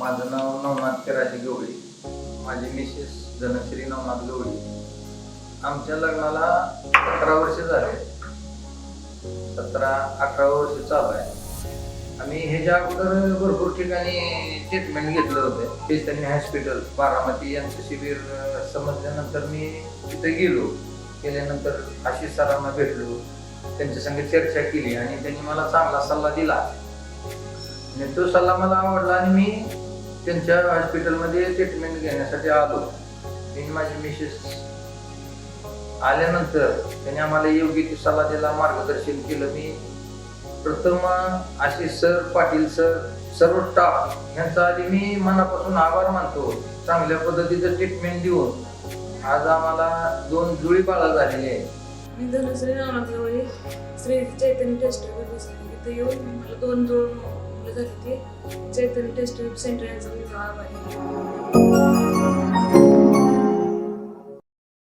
माझं नाव नवनाथ केराजी गवळी माझी मिसेस धनश्री नवनाथ गवळी आमच्या लग्नाला अकरा वर्ष झाले. सतरा अठरा वर्ष चालू आहे. आम्ही ह्याच्या अगोदर भरपूर ठिकाणी ट्रीटमेंट घेतलं होतं चैतन्य हॉस्पिटल बारामती यांचं शिबिर समजल्यानंतर मी तिथे गेलो. गेल्यानंतर आशिष सरांना भेटलो. त्यांच्या संग चर्चा केली आणि त्यांनी मला चांगला सल्ला दिला. आणि तो सल्ला मला आवडला आणि मी त्यांच्या हॉस्पिटलमध्ये ट्रीटमेंट घेण्यासाठी आलो. मी माझी मिसेस आल्यानंतर त्यांनी आम्हाला योग्य ती सल्ला दिला मार्गदर्शन केलं. मी प्रथम आशिष सर पाटील सर सर्व स्टाफ यांचा आधी मी मनापासून आभार मानतो. चांगल्या पद्धतीचं ट्रीटमेंट देऊन आज आम्हाला दोन जुळी बाळा झालेली आहे मी धनश्री नानात श्री चैतन्य टेस्ट इथे येऊन मला दोन जोड मुलं झाली ते चैतन्य टेस्ट सेंटर यांचा विभाग आहे.